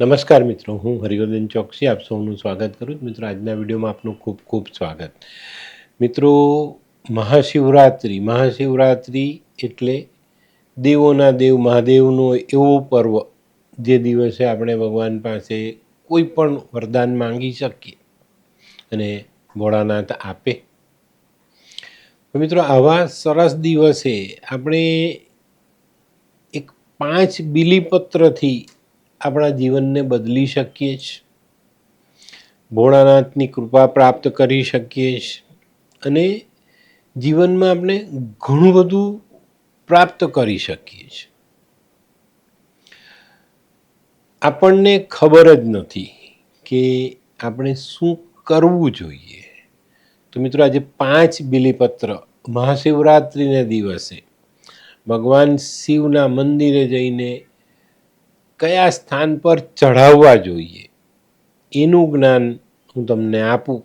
નમસ્કાર મિત્રો, હું હરિવર્ધન ચોકસી, આપ સૌનું સ્વાગત કરું છું. મિત્રો, આજના વિડીયોમાં આપનું ખૂબ ખૂબ સ્વાગત. મિત્રો, મહાશિવરાત્રિ મહાશિવરાત્રિ એટલે દેવોના દેવ, મહાદેવનો એવો પર્વ જે દિવસે આપણે ભગવાન પાસે કોઈ પણ વરદાન માંગી શકીએ અને ભોળાનાથ આપે. મિત્રો, આવા સરસ દિવસે આપણે એક પાંચ બિલીપત્રથી આપણા જીવનને બદલી શકીએ છીએ ભોળાનાથની કૃપા પ્રાપ્ત કરી શકીએ છીએ અને જીવનમાં આપણે ઘણું બધું પ્રાપ્ત કરી શકીએ છીએ આપણને ખબર જ નથી કે આપણે શું કરવું જોઈએ. તો મિત્રો, આજે પાંચ બિલીપત્ર મહાશિવરાત્રિના દિવસે ભગવાન શિવના મંદિરે જઈને કયા સ્થાન પર ચઢાવવા જોઈએ? એનું જ્ઞાન હું તમને આપું.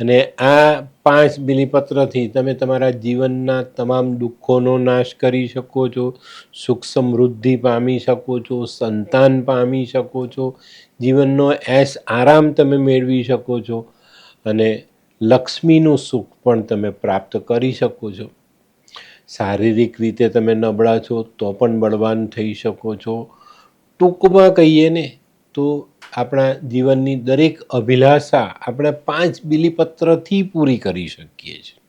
અને આ પાંચ બિલીપત્રથી તમે તમારા જીવનના તમામ દુઃખોનો નાશ કરી શકો છો, સુખ સમૃદ્ધિ પામી શકો છો, સંતાન પામી શકો છો, જીવનનો એશ આરામ તમે મેળવી શકો છો અને લક્ષ્મીનું સુખ પણ તમે પ્રાપ્ત કરી શકો છો. શારીરિક રીતે તમે નબળા છો તો પણ બળવાન થઈ શકો છો. ટૂંકમાં કહીએ ને, તો આપણા જીવનની દરેક અભિલાષા આપણે પાંચ બિલીપત્રથી પૂરી કરી શકીએ છીએ.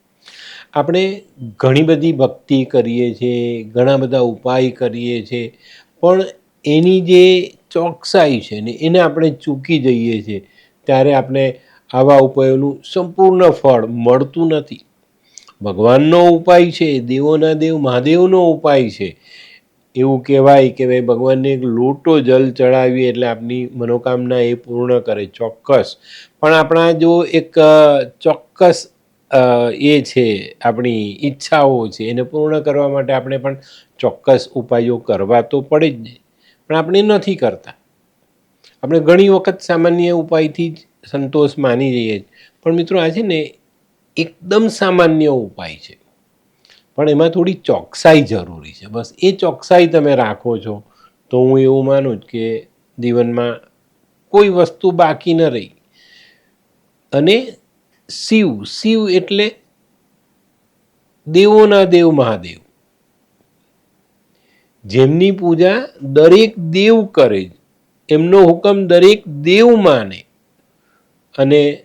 આપણે ઘણી બધી ભક્તિ કરીએ છીએ, ઘણા બધા ઉપાય કરીએ છીએ, પણ એની જે ચોકસાઈ છે ને, એને આપણે ચૂકી જઈએ છીએ, ત્યારે આપણે આવા ઉપાયોનું સંપૂર્ણ ફળ મળતું નથી. ભગવાનનો ઉપાય છે, દેવોના દેવ, મહાદેવનો ઉપાય છે એવું કહેવાય કે ભાઈ ભગવાનને એક લોટો જલ ચડાવીએ એટલે આપની મનોકામના એ પૂર્ણ કરે ચોક્કસ. પણ આપણા જો એક ચોક્કસ એ છે, આપણી ઈચ્છાઓ છે, એને પૂર્ણ કરવા માટે આપણે પણ ચોક્કસ ઉપાયો કરવા તો પડે જ પણ આપણે નથી કરતા. આપણે ઘણી વખત સામાન્ય ઉપાયથી જ સંતોષ માની જઈએ. પણ મિત્રો આ છે ને એકદમ સામાન્ય ઉપાય છે. પણ એમાં થોડી ચોકસાઈ જરૂરી છે. બસ એ ચોકસાઈ તમે રાખો છો તો હું એવું માનું જ કે જીવનમાં કોઈ વસ્તુ બાકી ન રહી. અને શિવ શિવ એટલે દેવોના દેવ મહાદેવ. જેમની પૂજા દરેક દેવ કરે એમનો હુકમ દરેક દેવ માને. અને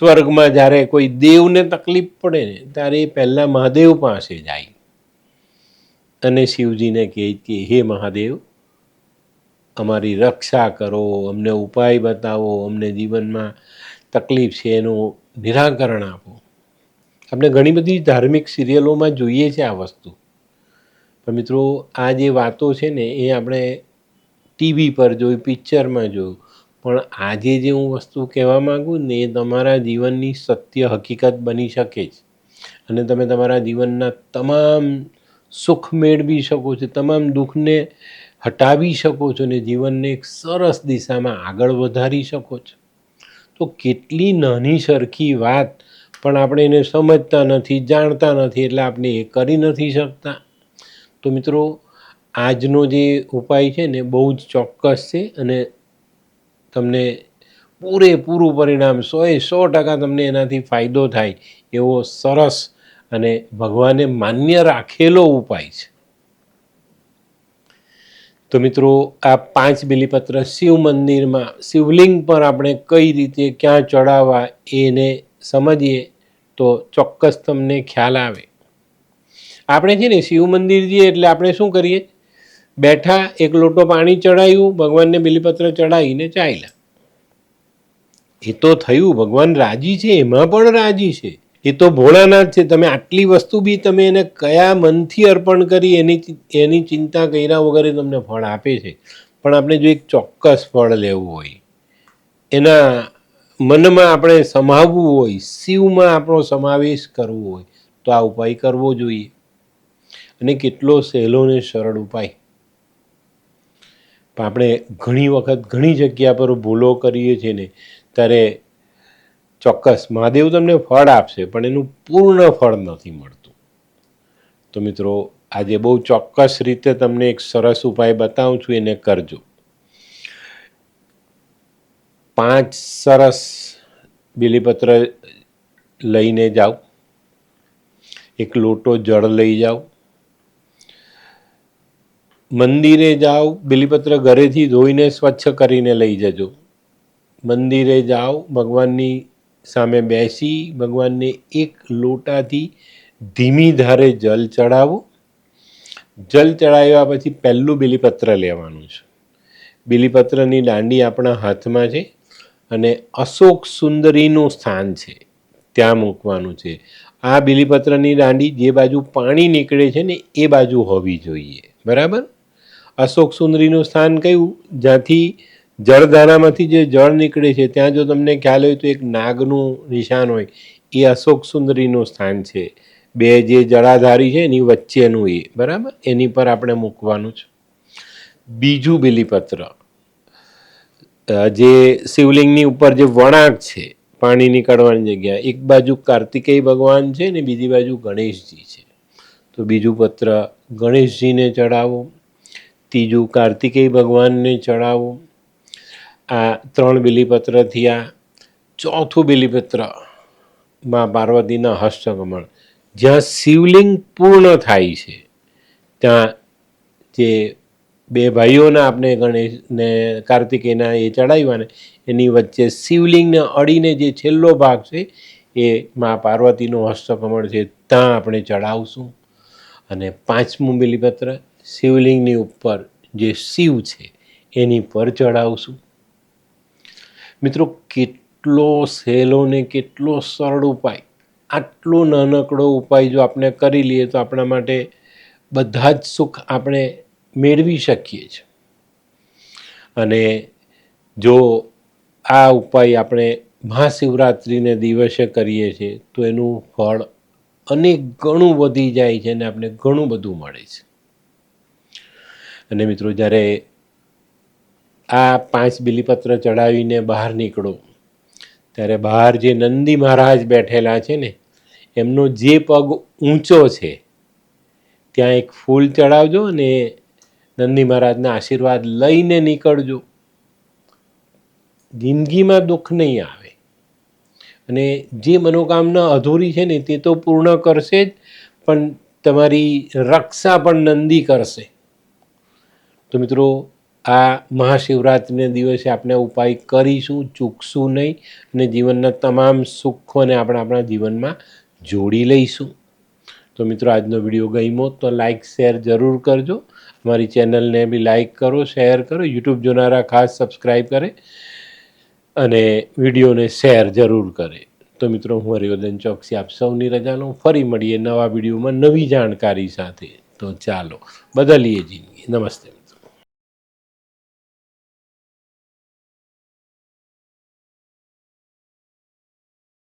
સ્વર્ગમાં જ્યારે કોઈ દેવને તકલીફ પડે ને, ત્યારે એ પહેલાં મહાદેવ પાસે જાય. અને શિવજીને કહે કે, હે મહાદેવ, અમારી રક્ષા કરો, અમને ઉપાય બતાવો, અમને જીવનમાં તકલીફ છે એનું નિરાકરણ આપો. આપણે ઘણી બધી ધાર્મિક સિરિયલોમાં જોઈએ છે આ વસ્તુ. પણ મિત્રો, આ જે વાતો છે ને, એ આપણે ટીવી પર જોયું પિક્ચરમાં જોયું. પણ આજે જે હું વસ્તુ કહેવા માગું ને એ તમારા જીવનની સત્ય હકીકત બની શકે છે અને તમે તમારા જીવનના તમામ સુખ મેળવી શકો છો, તમામ દુઃખને હટાવી શકો છો અને જીવનને એક સરસ દિશામાં આગળ વધારી શકો છો. તો કેટલી નાની સરખી વાત, પણ આપણે એને સમજતા નથી, જાણતા નથી, એટલે આપણે એ કરી નથી શકતા. તો મિત્રો, આજનો જે ઉપાય છે ને બહુ જ ચોક્કસ છે અને તમને પૂરેપૂરું પરિણામ સોએ સો ટકા તમને એનાથી ફાયદો થાય એવો સરસ અને ભગવાને માન્ય રાખેલો ઉપાય છે. તો મિત્રો, આ પાંચ બિલીપત્ર શિવ મંદિરમાં, શિવલિંગ પર આપણે કઈ રીતે ક્યાં ચડાવવા એને સમજીએ તો ચોક્કસ તમને ખ્યાલ આવે. આપણે છે ને શિવ મંદિર જઈએ એટલે આપણે શું કરીએ? બેઠા એક લોટો પાણી ચડાયું, ભગવાનને બિલીપત્ર ચડાવીને ચાલ્યા. એ તો થયું, ભગવાન રાજી છે, એમાં પણ રાજી છે. એ તો ભોળાનાથ છે, તમે આટલી વસ્તુ બી તમે એને કયા મનથી અર્પણ કરી, એની એની ચિંતા કર્યા વગર તમને ફળ આપે છે. પણ આપણે જો એક ચોક્કસ ફળ લેવું હોય, એના મનમાં આપણે સમાવવું હોય, શિવમાં આપણો સમાવેશ કરવો હોય, તો આ ઉપાય કરવો જોઈએ. અને કેટલો સહેલો ને સરળ ઉપાય. પણ આપણે ઘણી વખત ઘણી જગ્યા પર ભૂલો કરીએ છીએ ને, ત્યારે ચોક્કસ મહાદેવ તમને ફળ આપશે, પણ એનું પૂર્ણ ફળ નથી મળતું. તો મિત્રો, આજે બહુ ચોક્કસ રીતે તમને એક સરસ ઉપાય બતાવું છું, એને કરજો. પાંચ સરસ બીલીપત્ર લઈને જાઓ. એક લોટો જળ લઈ જાઓ. મંદિરે જાઓ, બિલીપત્ર ઘરેથી ધોઈને સ્વચ્છ કરીને લઈ જજો. મંદિરે જાઓ, ભગવાનની સામે બેસી, ભગવાનને એક લોટાથી ધીમી ધારે જલ ચડાવો. જલ ચડાવ્યા પછી પહેલું બિલીપત્ર લેવાનું છે. બિલીપત્રની દાંડી આપણા હાથમાં છે અને અશોક સુંદરીનું સ્થાન છે. ત્યાં મૂકવાનું છે. આ બિલીપત્રની દાંડી જે બાજુ પાણી નીકળે છે ને એ બાજુ હોવી જોઈએ. બરાબર? અશોક સુંદરીનું સ્થાન કયું? જ્યાંથી જળધારામાંથી જે જળ નીકળે છે, ત્યાં જો તમને ખ્યાલ હોય તો એક નાગનું નિશાન હોય. એ અશોક સુંદરીનું સ્થાન છે. બે જે જળાધારી છે, એની વચ્ચેનું એ. બરાબર? એની પર આપણે મૂકવાનું છે. બીજું બીલીપત્ર. જે શિવલિંગની ઉપર જે વણાંક છે, પાણી નીકળવાની જગ્યા એક બાજુ કાર્તિકેય ભગવાન છે ને બીજી બાજુ ગણેશજી છે. તો બીજું પત્ર ગણેશજીને ચડાવો ત્રીજું કાર્તિકેય ભગવાનને ચડાવો આ ત્રણ બિલીપત્ર થયા. ચોથું બિલીપત્રમાં પાર્વતીના હસ્તકમળ. જ્યાં શિવલિંગ પૂર્ણ થાય છે. ત્યાં જે બે ભાઈઓના આપણે ગણેશને કાર્તિકેયના એ ચડાવ્યા ને, એની વચ્ચે શિવલિંગને અડીને જે છેલ્લો ભાગ છે, એ મા પાર્વતીનું હસ્તકમળ છે. ત્યાં આપણે ચડાવશું. અને પાંચમું બિલીપત્ર શિવલિંગની ઉપર જે શિવ છે, એની પર ચડાવશું મિત્રો, કેટલો સહેલો ને કેટલો સરળ ઉપાય. આટલો નાનકડો ઉપાય જો આપણે કરી લઈએ તો આપણા માટે બધા જ સુખ આપણે મેળવી શકીએ છીએ. અને જો આ ઉપાય આપણે મહાશિવરાત્રિને દિવસે કરીએ છીએ, તો એનું ફળ અનેક ગણું વધી જાય છે અને આપણે ઘણું બધું મળે છે. અને મિત્રો જ્યારે આ પાંચ બિલીપત્ર ચડાવીને બહાર નીકળો, ત્યારે બહાર જે નંદી મહારાજ બેઠેલા છે ને, એમનો જે પગ ઊંચો છે, ત્યાં એક ફૂલ ચડાવજો અને નંદી મહારાજના આશીર્વાદ લઈને નીકળજો. જિંદગીમાં દુઃખ નહીં આવે. અને જે મનોકામના અધૂરી છે ને, તે તો પૂર્ણ કરશે જ, પણ તમારી રક્ષા પણ નંદી કરશે. તો મિત્રો, આ મહાશિવરાત્રિના દિવસે આપણે ઉપાય કરીશું, ચૂકશું નહીં અને જીવનના તમામ સુખોને આપણે આપણા જીવનમાં જોડી લઈશું. તો મિત્રો, આજનો વીડિયો ગમ્યો તો લાઇક શેર જરૂર કરજો. અમારી ચેનલને બી લાઇક કરો, શેર કરો, યુટ્યુબ જોનારા ખાસ સબસ્ક્રાઈબ કરે અને વિડીયોને શેર જરૂર કરે. તો મિત્રો, હું હરિવર્ધન ચોકસી આપ સૌની રજા લઉં. ફરી મળીએ નવા વિડીયોમાં નવી જાણકારી સાથે. તો ચાલો, બદલીએ જિંદગી. નમસ્તે.